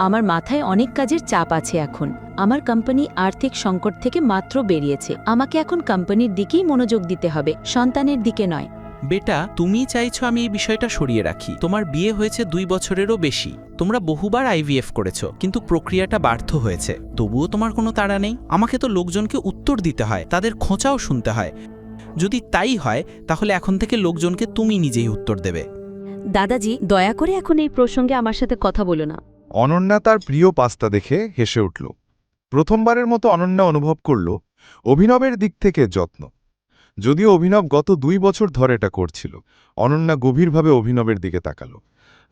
আমার মাথায় অনেক কাজের চাপ আছে এখন। আমার কোম্পানি আর্থিক সংকট থেকে মাত্র বেরিয়েছে। আমাকে এখন কোম্পানির দিকেই মনোযোগ দিতে হবে সন্তানের দিকে নয়। বেটা তুমি চাইছো আমি এই বিষয়টা সরিয়ে রাখি। তোমার বিয়ে হয়েছে দুই বছরেরও বেশি। তোমরা বহুবার আইভিএফ করেছ কিন্তু প্রক্রিয়াটা ব্যর্থ হয়েছে। তবুও তোমার কোনো তাড়া নেই। আমাকে তো লোকজনকে উত্তর দিতে হয় তাদের খোঁচাও শুনতে হয়। যদি তাই হয় তাহলে এখন থেকে লোকজনকে তুমি নিজেই উত্তর দেবে। দাদাজি দয়া করে এখন এই প্রসঙ্গে আমার সাথে কথা বলো না। অনন্যা তার প্রিয় পাস্তা দেখে হেসে উঠল। প্রথমবারের মতো অনন্যা অনুভব করল অভিনবের দিক থেকে যত্ন। যদিও অভিনব গত দুই বছর ধরে এটা করছিল, অনন্যা গভীরভাবে অভিনবের দিকে তাকালো।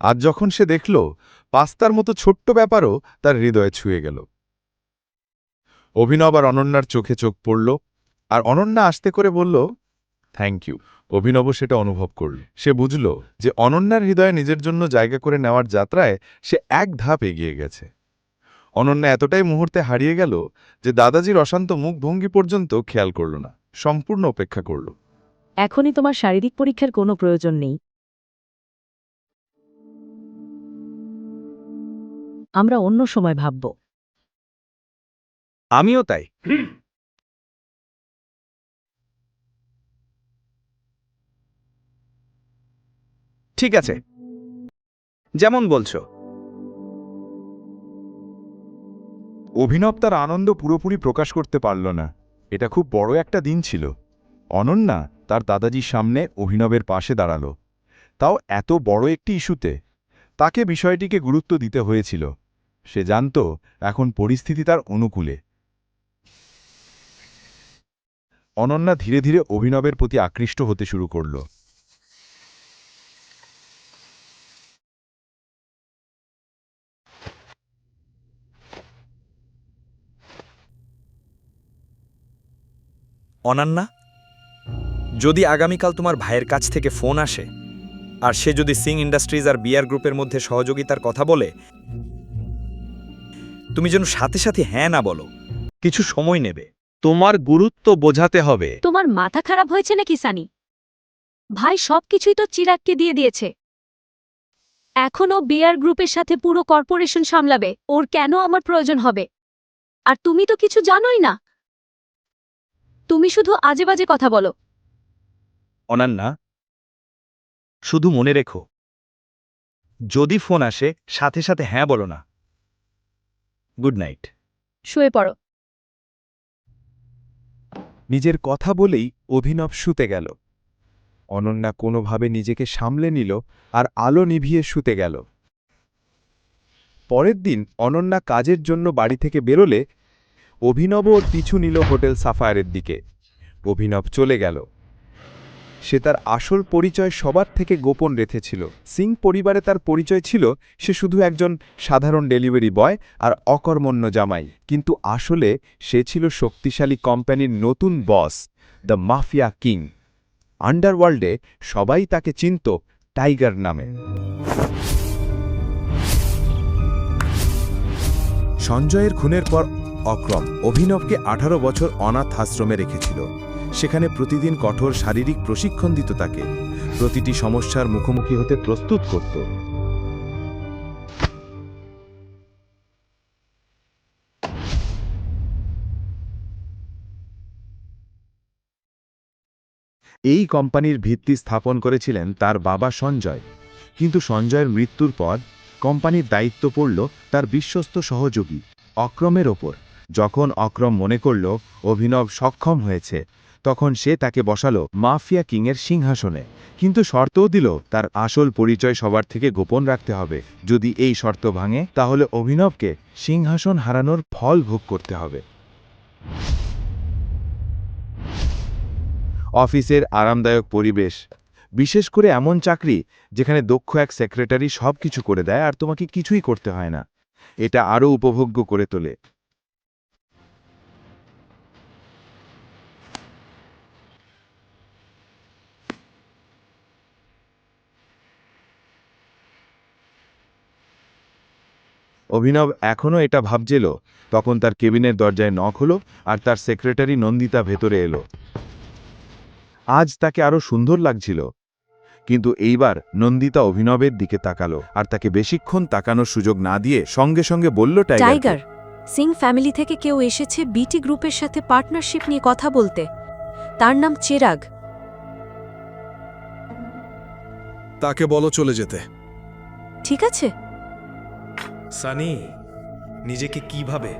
আজ যখন সে দেখল, পাস্তার মতো ছোট্ট ব্যাপারও তার হৃদয়ে ছুঁয়ে গেল। অভিনব আর অনন্যার চোখে চোখ পড়ল, আর অনন্যা আসতে করে বলল থ্যাংক ইউ অভিনব সেটা অনুভব করল। সে বুঝল যে অনন্যার হৃদয়ে নিজের জন্য জায়গা করে নেওয়ার যাত্রায় সে এক ধাপ এগিয়ে গেছে। অনন্যা এতটাই মুহূর্তে হারিয়ে গেল যে দাদাজির অশান্ত মুখভঙ্গি পর্যন্ত খেয়াল করল না সম্পূর্ণ অপেক্ষা করল। এখনই তোমার শারীরিক পরীক্ষার কোনো প্রয়োজন নেই। আমরা অন্য সময় ভাবব। আমিও তাই। ঠিক আছে। যেমন বলছো। অভিনব তার আনন্দ পুরোপুরি প্রকাশ করতে পারল না। এটা খুব বড় একটা দিন ছিল। অনন্যা তার দাদাজির সামনে অভিনবের পাশে দাঁড়াল। তাও এত বড় একটি ইস্যুতে। তাকে বিষয়টিকে গুরুত্ব দিতে হয়েছিল। সে জানত এখন পরিস্থিতি তার অনুকূলে। অনন্যা ধীরে ধীরে অভিনবের প্রতি আকৃষ্ট হতে শুরু করল। অনান্যা, যদি আগামীকাল তোমার ভাইয়ের কাছ থেকে ফোন আসে আর সে যদি সিং ইন্ডাস্ট্রিজ আর বিয়ার গ্রুপের মধ্যে সহযোগিতার কথা বলে, তুমি যেন সাথে সাথে হ্যাঁ না বলো, কিছু সময় নেবে। তোমার গুরুত্ব বোঝাতে হবে। তোমার মাথা খারাপ হয়েছে নাকি, সানি? ভাই সবকিছুই তো চিরাগকে দিয়ে দিয়েছে। এখনও বিয়ার গ্রুপের সাথে পুরো কর্পোরেশন সামলাবে, ওর কেন আমার প্রয়োজন হবে? আর তুমি তো কিছু জানোই না। তুমি শুধু আজে বাজে কথা বলো। অনান্যা শুধু মনে রেখো। যদি ফোন আসে সাথে সাথে হ্যাঁ বলো না। Good night. শুয়ে পড়ো। নিজের কথা বলেই অভিনব শুতে গেল। অনন্যা কোনোভাবে নিজেকে সামলে নিল আর আলো নিভিয়ে শুতে গেল। পরের দিন অনন্যা কাজের জন্য বাড়ি থেকে বেরোলে অভিনব ওর পিছু নিল হোটেল সাফায়ারের দিকে। অভিনব চলে গেল। সে তার আসল পরিচয় সবার থেকে গোপন রেখেছিল। সিং পরিবারে তার পরিচয় ছিল, সে শুধু একজন সাধারণ ডেলিভারি বয় আর অকর্মণ্য জামাই। কিন্তু আসলে সে ছিল শক্তিশালী কোম্পানির নতুন বস, দ্য মাফিয়া কিং। আন্ডারওয়ার্ল্ডে সবাই তাকে চিনত টাইগার নামে। সঞ্জয়ের খুনের পর অক্রম অভিনবকে আঠারো বছর অনাথ আশ্রমে রেখেছিল। সেখানে প্রতিদিন কঠোর শারীরিক প্রশিক্ষণ দিত তাকে। প্রতিটি সমস্যার মুখোমুখি হতে প্রস্তুত করত। এই কোম্পানির ভিত্তি স্থাপন করেছিলেন তার বাবা সঞ্জয়। কিন্তু সঞ্জয়ের মৃত্যুর পর কোম্পানির দায়িত্ব পড়ল তার বিশ্বস্ত সহযোগী অক্রমের ওপর। যখন অক্রম মনে করল অভিনব সক্ষম হয়েছে, তখন সে তাকে বসালো মাফিয়া কিংয়ের সিংহাসনে। কিন্তু শর্তও দিল তার আসল পরিচয় সবার থেকে গোপন রাখতে হবে। যদি এই শর্ত ভাঙে, তাহলে অভিনবকে সিংহাসন হারানোর ফল ভোগ করতে হবে। অফিসের আরামদায়ক পরিবেশ। বিশেষ করে এমন চাকরি যেখানে দক্ষ এক সেক্রেটারি সব কিছু করে দেয় আর তোমাকে কিছুই করতে হয় না। এটা আরও উপভোগ্য করে তোলে। অভিনব এখনও এটা ভাবছিল। তখন তার কেবিনের দরজায় নখ হলো আর তার সেক্রেটারি নন্দিতা ভেতরে এলো। আজ তাকে আরও সুন্দর লাগছিল। কিন্তু এইবার নন্দিতা অভিনবের দিকে তাকালো আর তাকে বেশিক্ষণ তাকানোর সুযোগ না দিয়ে সঙ্গে সঙ্গে বলল টাইগার টাইগার সিং ফ্যামিলি থেকে কেউ এসেছে বিটি গ্রুপের সাথে পার্টনারশিপ নিয়ে কথা বলতে। তার নাম চেরাগ। তাকে বলো চলে যেতে। ঠিক আছে। সানি নিজেকে কি ভাবে?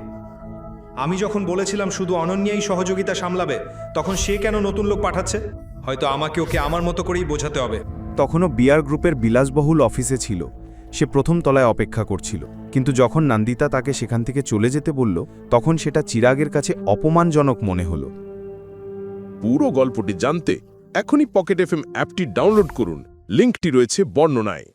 আমি যখন বলেছিলাম শুধু অনন্যাই সহযোগিতা সামলাবে তখন সে কেন নতুন লোক পাঠাচ্ছে? হয়তো আমাকে ওকে আমার মতো করেই বোঝাতে হবে। তখনও বিয়ার গ্রুপের বিলাসবহুল অফিসে ছিল। সে প্রথম তলায় অপেক্ষা করছিল। কিন্তু যখন নন্দিতা তাকে সেখান থেকে চলে যেতে বলল তখন সেটা চিরাগের কাছে অপমানজনক মনে হল। পুরো গল্পটি জানতে এখনই পকেট এফ এম অ্যাপটি ডাউনলোড করুন। লিঙ্কটি রয়েছে বর্ণনায়।